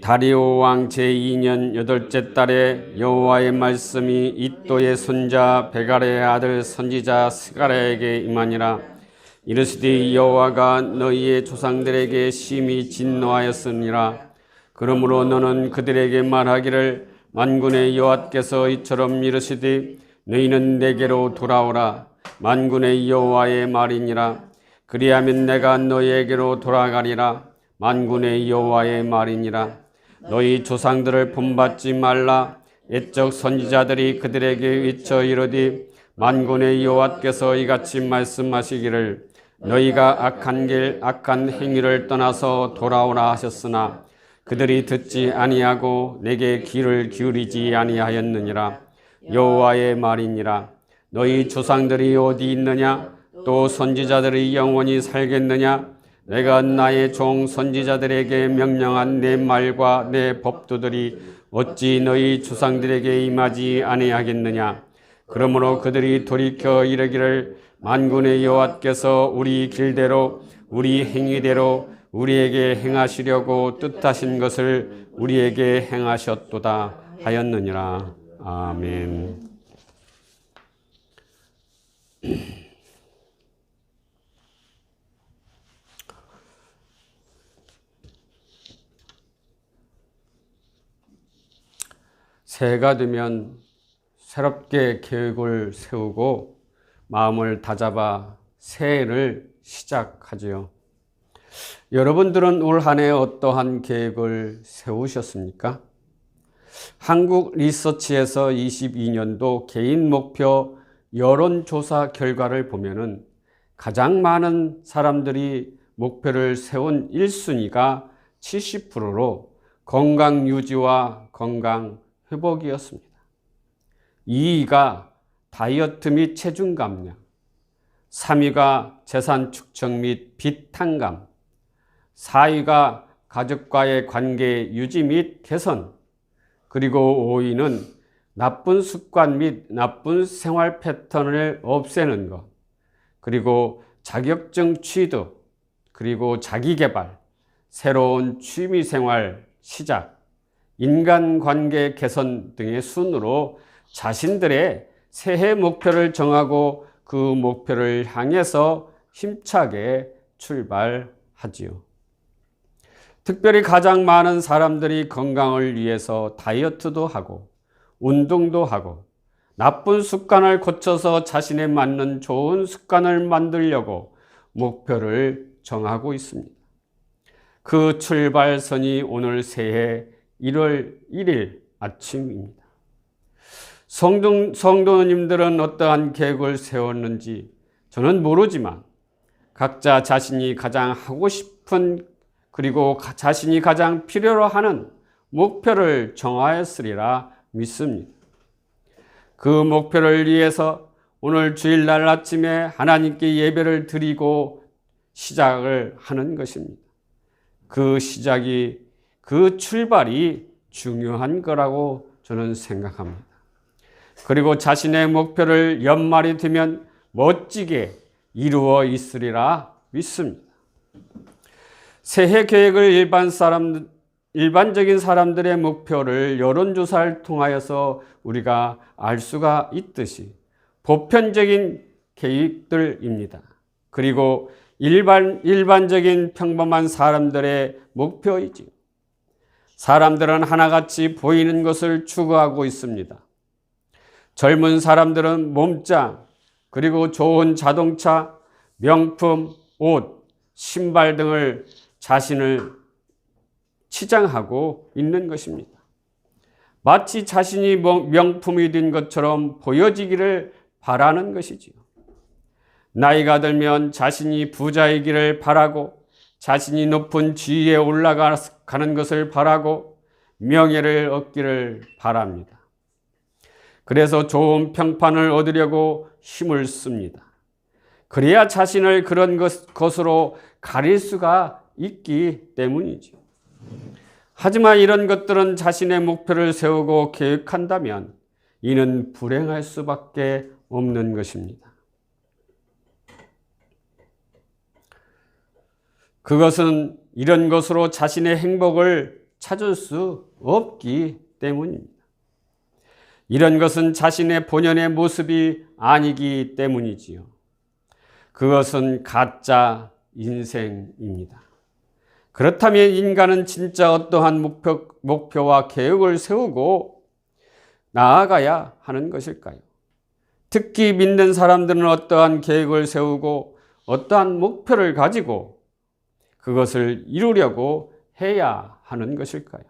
다리오 왕 제2년 여덟째 달에 여호와의 말씀이 이또의 손자 베갈의 아들 선지자 스가랴에게 임하니라. 이르시되 여호와가 너희의 조상들에게 심히 진노하였으니라. 그러므로 너는 그들에게 말하기를 만군의 여호와께서 이처럼 이르시되 너희는 내게로 돌아오라. 만군의 여호와의 말이니라. 그리하면 내가 너희에게로 돌아가리라 만군의 여호와의 말이니라. 너희 조상들을 본받지 말라. 옛적 선지자들이 그들에게 외쳐 이르되 만군의 여호와께서 이같이 말씀하시기를 너희가 악한 길 악한 행위를 떠나서 돌아오라 하셨으나 그들이 듣지 아니하고 내게 귀를 기울이지 아니하였느니라. 여호와의 말이니라. 너희 조상들이 어디 있느냐? 또 선지자들이 영원히 살겠느냐 내가 나의 종 선지자들에게 명령한 내 말과 내 법도들이 어찌 너희 조상들에게 임하지 아니하겠느냐 그러므로 그들이 돌이켜 이르기를 만군의 여호와께서 우리 길대로 우리 행위대로 우리에게 행하시려고 뜻하신 것을 우리에게 행하셨도다 하였느니라 아멘. 새해가 되면 새롭게 계획을 세우고 마음을 다잡아 새해를 시작하지요. 여러분들은 올 한 해 어떠한 계획을 세우셨습니까? 한국 리서치에서 22년도 개인 목표 여론조사 결과를 보면은 가장 많은 사람들이 목표를 세운 1순위가 70%로 건강 유지와 건강 회복이었습니다. 2위가 다이어트 및 체중 감량, 3위가 재산 축적 및 빚 탕감, 4위가 가족과의 관계 유지 및 개선, 그리고 5위는 나쁜 습관 및 나쁜 생활 패턴을 없애는 것, 그리고 자격증 취득, 그리고 자기 개발, 새로운 취미 생활 시작, 인간관계 개선 등의 순으로 자신들의 새해 목표를 정하고 그 목표를 향해서 힘차게 출발하지요. 특별히 가장 많은 사람들이 건강을 위해서 다이어트도 하고 운동도 하고 나쁜 습관을 고쳐서 자신에 맞는 좋은 습관을 만들려고 목표를 정하고 있습니다. 그 출발선이 오늘 새해 1월 1일 아침입니다. 성도, 성도님들은 어떠한 계획을 세웠는지 저는 모르지만 각자 자신이 가장 하고 싶은 그리고 자신이 가장 필요로 하는 목표를 정하였으리라 믿습니다. 그 목표를 위해서 오늘 주일날 아침에 하나님께 예배를 드리고 시작을 하는 것입니다. 그 시작이, 그 출발이 중요한 거라고 저는 생각합니다. 그리고 자신의 목표를 연말이 되면 멋지게 이루어 있으리라 믿습니다. 새해 계획을 일반 사람, 일반적인 사람들의 목표를 여론조사를 통하여서 우리가 알 수가 있듯이 보편적인 계획들입니다. 그리고 일반, 일반적인 평범한 사람들의 목표이지. 사람들은 하나같이 보이는 것을 추구하고 있습니다. 젊은 사람들은 몸짱, 그리고 좋은 자동차, 명품, 옷, 신발 등을 자신을 치장하고 있는 것입니다. 마치 자신이 명품이 된 것처럼 보여지기를 바라는 것이지요. 나이가 들면 자신이 부자이기를 바라고 자신이 높은 지위에 올라가는 것을 바라고 명예를 얻기를 바랍니다. 그래서 좋은 평판을 얻으려고 힘을 씁니다. 그래야 자신을 그런 것, 것으로 가릴 수가 있기 때문이죠. 하지만 이런 것들은 자신의 목표를 세우고 계획한다면 이는 불행할 수밖에 없는 것입니다. 그것은 이런 것으로 자신의 행복을 찾을 수 없기 때문입니다. 이런 것은 자신의 본연의 모습이 아니기 때문이지요. 그것은 가짜 인생입니다. 그렇다면 인간은 진짜 어떠한 목표, 목표와 계획을 세우고 나아가야 하는 것일까요? 특히 믿는 사람들은 어떠한 계획을 세우고 어떠한 목표를 가지고 그것을 이루려고 해야 하는 것일까요?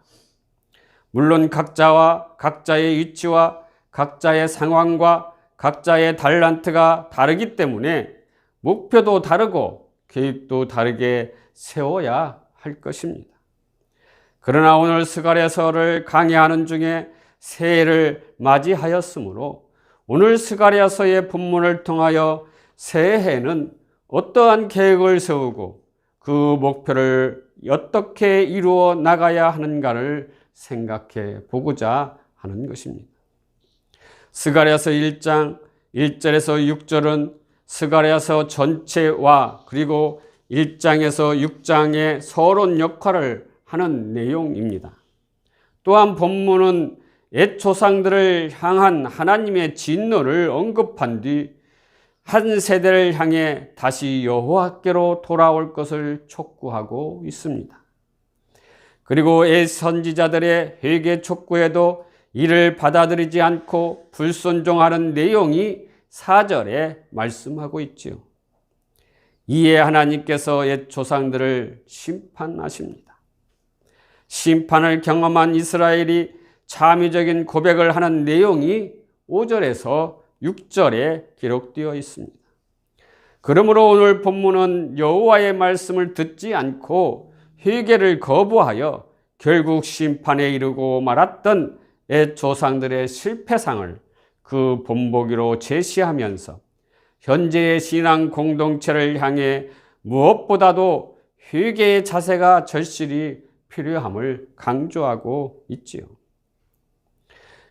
물론 각자와 각자의 위치와 각자의 상황과 각자의 달란트가 다르기 때문에 목표도 다르고 계획도 다르게 세워야 할 것입니다. 그러나 오늘 스가랴서를 강의하는 중에 새해를 맞이하였으므로 오늘 스가랴서의 본문을 통하여 새해는 어떠한 계획을 세우고 그 목표를 어떻게 이루어 나가야 하는가를 생각해 보고자 하는 것입니다. 스가랴서 1장 1절에서 6절은 스가랴서 전체와 그리고 1장에서 6장의 서론 역할을 하는 내용입니다. 또한 본문은 옛 조상들을 향한 하나님의 진노를 언급한 뒤 한 세대를 향해 다시 여호와께로 돌아올 것을 촉구하고 있습니다. 그리고 옛 선지자들의 회개 촉구에도 이를 받아들이지 않고 불순종하는 내용이 4절에 말씀하고 있지요. 이에 하나님께서 옛 조상들을 심판하십니다. 심판을 경험한 이스라엘이 참의적인 고백을 하는 내용이 5절에서 6절에 기록되어 있습니다. 그러므로 오늘 본문은 여호와의 말씀을 듣지 않고 회개를 거부하여 결국 심판에 이르고 말았던 옛 조상들의 실패상을 그 본보기로 제시하면서 현재의 신앙 공동체를 향해 무엇보다도 회개의 자세가 절실히 필요함을 강조하고 있지요.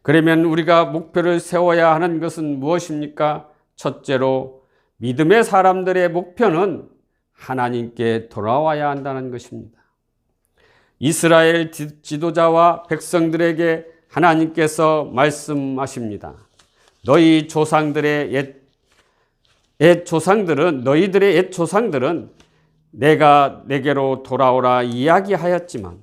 그러면 우리가 목표를 세워야 하는 것은 무엇입니까? 첫째로 믿음의 사람들의 목표는 하나님께 돌아와야 한다는 것입니다. 이스라엘 지도자와 백성들에게 하나님께서 말씀하십니다. 너희 조상들의 옛, 옛 조상들은 너희들의 옛 조상들은 내가 내게로 돌아오라 이야기하였지만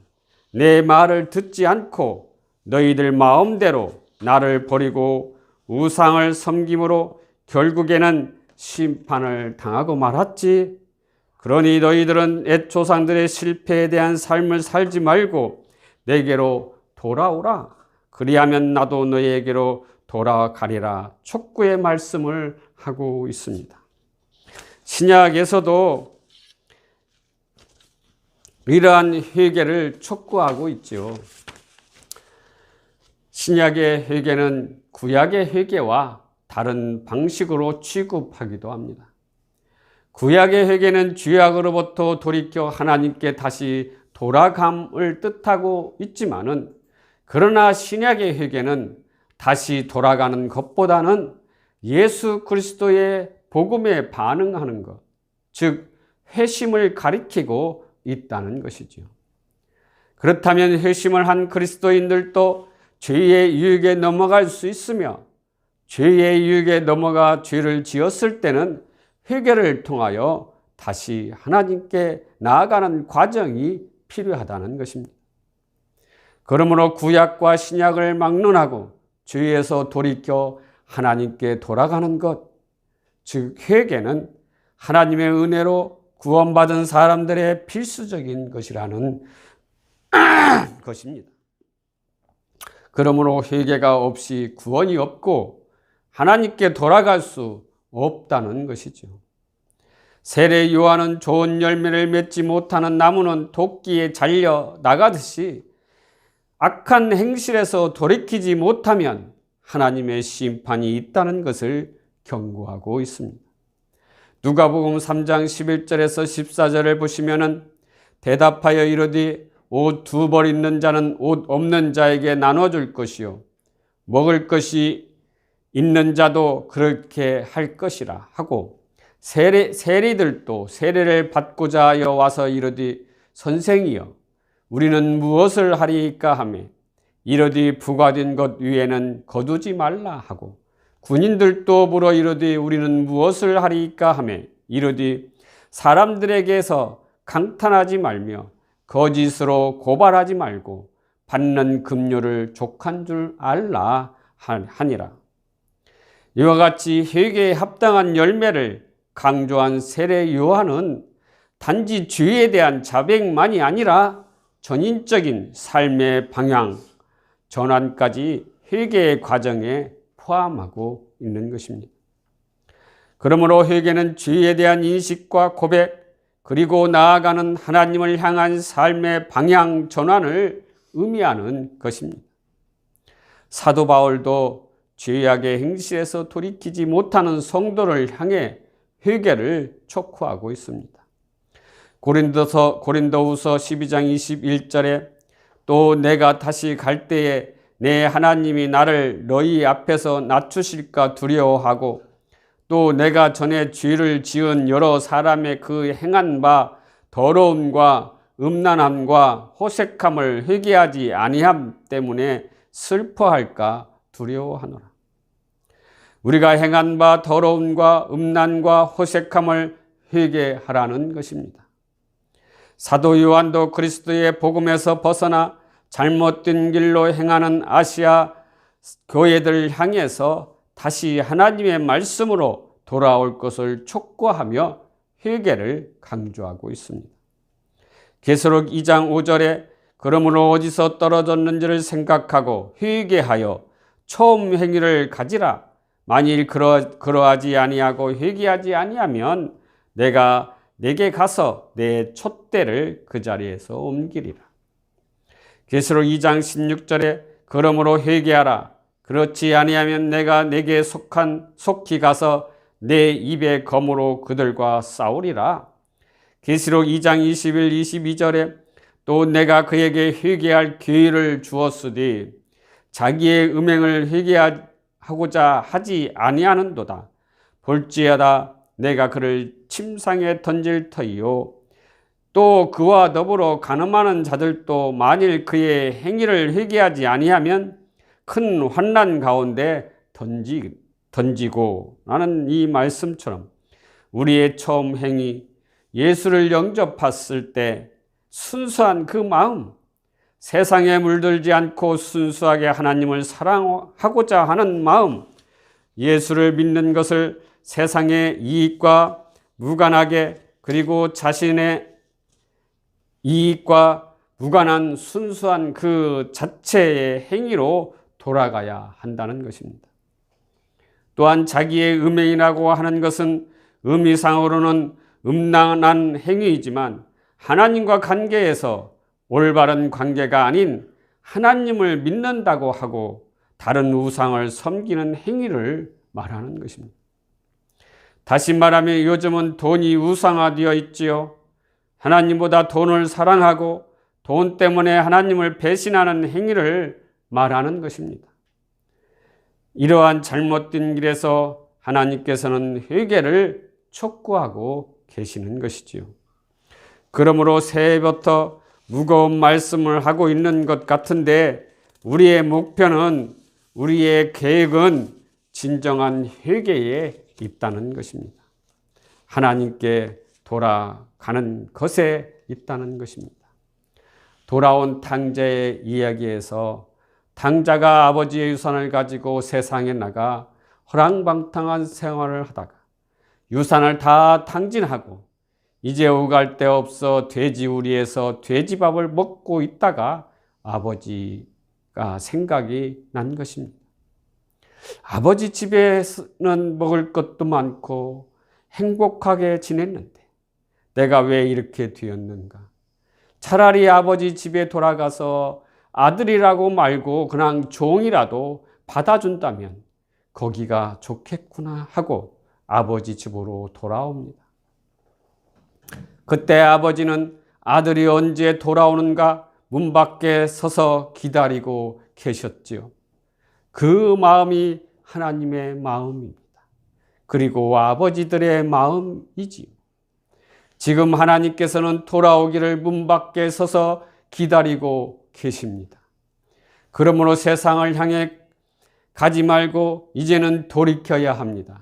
내 말을 듣지 않고 너희들 마음대로 나를 버리고 우상을 섬김으로 결국에는 심판을 당하고 말았지. 그러니 너희들은 옛 조상들의 실패에 대한 삶을 살지 말고 내게로 돌아오라. 그리하면 나도 너희에게로 돌아가리라. 촉구의 말씀을 하고 있습니다. 신약에서도 이러한 회개를 촉구하고 있죠. 신약의 회개는 구약의 회개와 다른 방식으로 취급하기도 합니다. 구약의 회개는 죄악으로부터 돌이켜 하나님께 다시 돌아감을 뜻하고 있지만은 그러나 신약의 회개는 다시 돌아가는 것보다는 예수 그리스도의 복음에 반응하는 것, 즉 회심을 가리키고 있다는 것이죠. 그렇다면 회심을 한 그리스도인들도 죄의 유익에 넘어갈 수 있으며 죄의 유익에 넘어가 죄를 지었을 때는 회개를 통하여 다시 하나님께 나아가는 과정이 필요하다는 것입니다. 그러므로 구약과 신약을 막론하고 죄에서 돌이켜 하나님께 돌아가는 것, 즉 회개는 하나님의 은혜로 구원받은 사람들의 필수적인 것이라는 것입니다. 그러므로 회개가 없이 구원이 없고 하나님께 돌아갈 수 없다는 것이죠. 세례 요한은 좋은 열매를 맺지 못하는 나무는 도끼에 잘려 나가듯이 악한 행실에서 돌이키지 못하면 하나님의 심판이 있다는 것을 경고하고 있습니다. 누가복음 3장 11절에서 14절을 보시면은 대답하여 이르되 옷 두 벌 있는 자는 옷 없는 자에게 나눠줄 것이요. 먹을 것이 있는 자도 그렇게 할 것이라 하고 세리, 세리들도 세례를 받고자 하여 와서 이르되 선생이여 우리는 무엇을 하리까 하며 이르되 부과된 것 위에는 거두지 말라 하고 군인들도 물어 이르되 우리는 무엇을 하리까 하며 이르되 사람들에게서 강탄하지 말며 거짓으로 고발하지 말고 받는 급료를 족한 줄 알라 하니라. 이와 같이 회개에 합당한 열매를 강조한 세례 요한은 단지 죄에 대한 자백만이 아니라 전인적인 삶의 방향, 전환까지 회개의 과정에 포함하고 있는 것입니다. 그러므로 회개는 죄에 대한 인식과 고백, 그리고 나아가는 하나님을 향한 삶의 방향 전환을 의미하는 것입니다. 사도 바울도 죄악의 행실에서 돌이키지 못하는 성도를 향해 회개를 촉구하고 있습니다. 고린도서 고린도후서 12장 21절에 또 내가 다시 갈 때에 내 하나님이 나를 너희 앞에서 낮추실까 두려워하고 또 내가 전에 죄를 지은 여러 사람의 그 행한 바 더러움과 음란함과 호색함을 회개하지 아니함 때문에 슬퍼할까 두려워하노라. 우리가 행한 바 더러움과 음란과 호색함을 회개하라는 것입니다. 사도 요한도 그리스도의 복음에서 벗어나 잘못된 길로 행하는 아시아 교회들 향해서 다시 하나님의 말씀으로 돌아올 것을 촉구하며 회개를 강조하고 있습니다. 계시록 2장 5절에 그러므로 어디서 떨어졌는지를 생각하고 회개하여 처음 행위를 가지라. 만일 그러, 그러하지 아니하고 회개하지 아니하면 내가 내게 가서 내 촛대를 그 자리에서 옮기리라. 계시록 2장 16절에 그러므로 회개하라. 그렇지 아니하면 내가 내게 속한 속히 가서 내 입의 검으로 그들과 싸우리라. 계시록 2장 21, 22절에 또 내가 그에게 회개할 기회를 주었으니 자기의 음행을 회개하고자 하지 아니하는도다. 볼지어다 내가 그를 침상에 던질 터이요. 또 그와 더불어 가늠하는 자들도 만일 그의 행위를 회개하지 아니하면 큰 환난 가운데 던지, 던지고 나는 이 말씀처럼 우리의 처음 행위 예수를 영접했을 때 순수한 그 마음 세상에 물들지 않고 순수하게 하나님을 사랑하고자 하는 마음 예수를 믿는 것을 세상의 이익과 무관하게 그리고 자신의 이익과 무관한 순수한 그 자체의 행위로 돌아가야 한다는 것입니다. 또한 자기의 음행이라고 하는 것은 의미상으로는 음란한 행위이지만 하나님과 관계에서 올바른 관계가 아닌 하나님을 믿는다고 하고 다른 우상을 섬기는 행위를 말하는 것입니다. 다시 말하면 요즘은 돈이 우상화되어 있지요. 하나님보다 돈을 사랑하고 돈 때문에 하나님을 배신하는 행위를 말하는 것입니다. 이러한 잘못된 길에서 하나님께서는 회개를 촉구하고 계시는 것이지요. 그러므로 새해부터 무거운 말씀을 하고 있는 것 같은데 우리의 목표는 우리의 계획은 진정한 회개에 있다는 것입니다. 하나님께 돌아가는 것에 있다는 것입니다. 돌아온 탕자의 이야기에서 탕자가 아버지의 유산을 가지고 세상에 나가 허랑방탕한 생활을 하다가 유산을 다 탕진하고 이제 오갈 데 없어 돼지우리에서 돼지밥을 먹고 있다가 아버지가 생각이 난 것입니다. 아버지 집에는 먹을 것도 많고 행복하게 지냈는데 내가 왜 이렇게 되었는가? 차라리 아버지 집에 돌아가서 아들이라고 말고 그냥 종이라도 받아준다면 거기가 좋겠구나 하고 아버지 집으로 돌아옵니다. 그때 아버지는 아들이 언제 돌아오는가 문 밖에 서서 기다리고 계셨지요. 그 마음이 하나님의 마음입니다. 그리고 아버지들의 마음이지요. 지금 하나님께서는 돌아오기를 문 밖에 서서 기다리고 계십니다. 그러므로 세상을 향해 가지 말고 이제는 돌이켜야 합니다.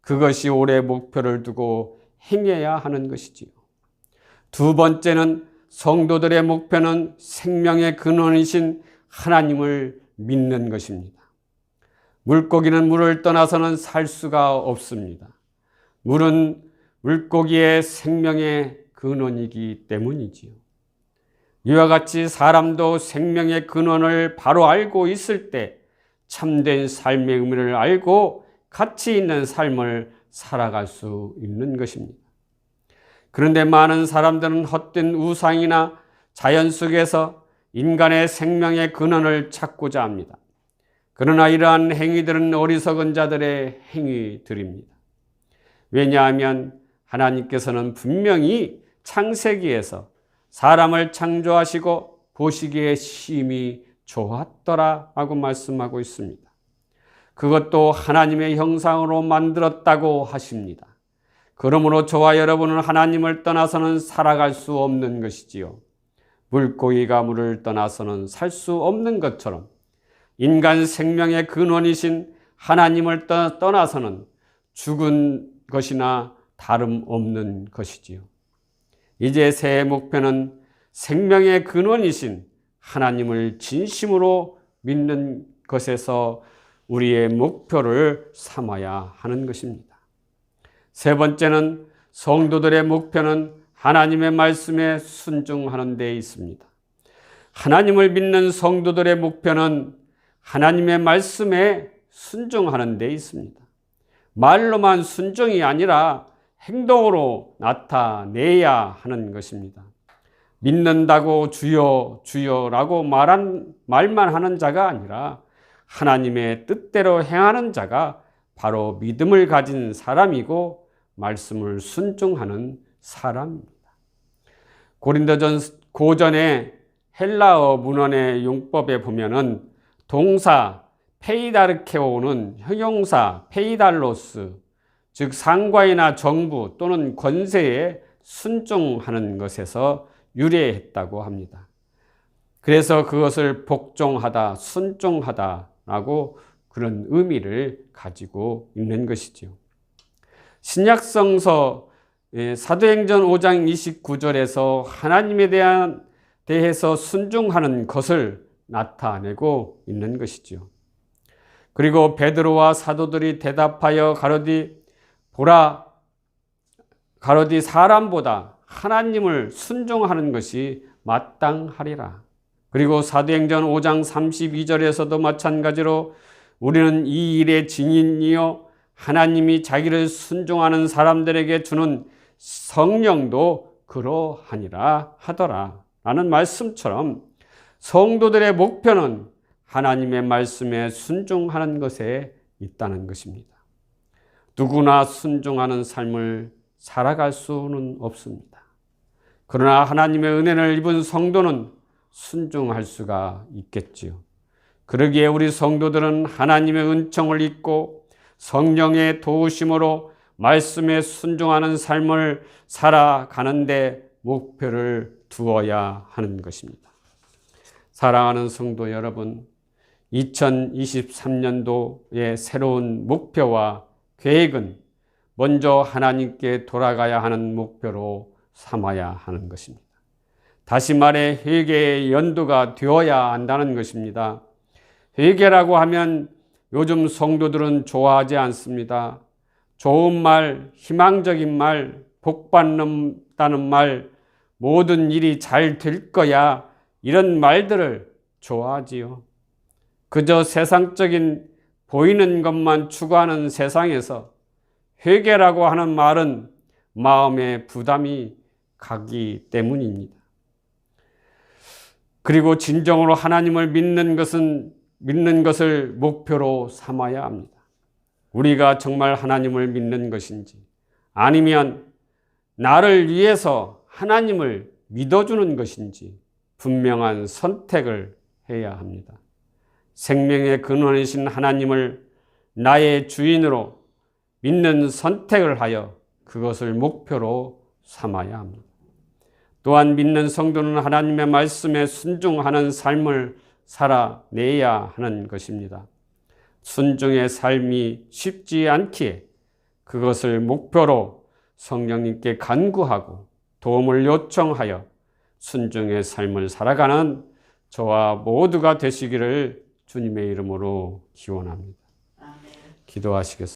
그것이 올해 목표를 두고 행해야 하는 것이지요. 두 번째는 성도들의 목표는 생명의 근원이신 하나님을 믿는 것입니다. 물고기는 물을 떠나서는 살 수가 없습니다. 물은 물고기의 생명의 근원이기 때문이지요. 이와 같이 사람도 생명의 근원을 바로 알고 있을 때 참된 삶의 의미를 알고 가치 있는 삶을 살아갈 수 있는 것입니다. 그런데 많은 사람들은 헛된 우상이나 자연 속에서 인간의 생명의 근원을 찾고자 합니다. 그러나 이러한 행위들은 어리석은 자들의 행위들입니다. 왜냐하면 하나님께서는 분명히 창세기에서 사람을 창조하시고 보시기에 심히 좋았더라 하고 말씀하고 있습니다. 그것도 하나님의 형상으로 만들었다고 하십니다. 그러므로 저와 여러분은 하나님을 떠나서는 살아갈 수 없는 것이지요. 물고기가 물을 떠나서는 살 수 없는 것처럼 인간 생명의 근원이신 하나님을 떠나서는 죽은 것이나 다름없는 것이지요. 이제 새해 목표는 생명의 근원이신 하나님을 진심으로 믿는 것에서 우리의 목표를 삼아야 하는 것입니다. 세 번째는 성도들의 목표는 하나님의 말씀에 순종하는 데 있습니다. 하나님을 믿는 성도들의 목표는 하나님의 말씀에 순종하는 데 있습니다. 말로만 순종이 아니라 행동으로 나타내야 하는 것입니다. 믿는다고 주여 주여라고 말한 말만 하는 자가 아니라 하나님의 뜻대로 행하는 자가 바로 믿음을 가진 사람이고 말씀을 순종하는 사람입니다. 고린도전 고전의 헬라어 문헌의 용법에 보면은 동사 페이다르케오는 형용사 페이달로스 즉 상과이나 정부 또는 권세에 순종하는 것에서 유래했다고 합니다. 그래서 그것을 복종하다, 순종하다라고 그런 의미를 가지고 있는 것이죠. 신약성서 예, 사도행전 5장 29절에서 하나님에 대한 대해서 순종하는 것을 나타내고 있는 것이죠. 그리고 베드로와 사도들이 대답하여 가로디 보라 가로디 사람보다 하나님을 순종하는 것이 마땅하리라. 그리고 사도행전 5장 32절에서도 마찬가지로 우리는 이 일의 증인이요 하나님이 자기를 순종하는 사람들에게 주는 성령도 그러하니라 하더라. 라는 말씀처럼 성도들의 목표는 하나님의 말씀에 순종하는 것에 있다는 것입니다. 누구나 순종하는 삶을 살아갈 수는 없습니다. 그러나 하나님의 은혜를 입은 성도는 순종할 수가 있겠지요. 그러기에 우리 성도들은 하나님의 은총을 잊고 성령의 도우심으로 말씀에 순종하는 삶을 살아가는데 목표를 두어야 하는 것입니다. 사랑하는 성도 여러분, 2023년도의 새로운 목표와 계획은 먼저 하나님께 돌아가야 하는 목표로 삼아야 하는 것입니다. 다시 말해 회개의 연도가 되어야 한다는 것입니다. 회개라고 하면 요즘 성도들은 좋아하지 않습니다. 좋은 말, 희망적인 말, 복 받는다는 말, 모든 일이 잘 될 거야. 이런 말들을 좋아하지요. 그저 세상적인 보이는 것만 추구하는 세상에서 회개라고 하는 말은 마음의 부담이 가기 때문입니다. 그리고 진정으로 하나님을 믿는 것은 믿는 것을 목표로 삼아야 합니다. 우리가 정말 하나님을 믿는 것인지 아니면 나를 위해서 하나님을 믿어주는 것인지 분명한 선택을 해야 합니다. 생명의 근원이신 하나님을 나의 주인으로 믿는 선택을 하여 그것을 목표로 삼아야 합니다. 또한 믿는 성도는 하나님의 말씀에 순종하는 삶을 살아내야 하는 것입니다. 순종의 삶이 쉽지 않기에 그것을 목표로 성령님께 간구하고 도움을 요청하여 순종의 삶을 살아가는 저와 모두가 되시기를 주님의 이름으로 기원합니다. 기도하시겠습니다.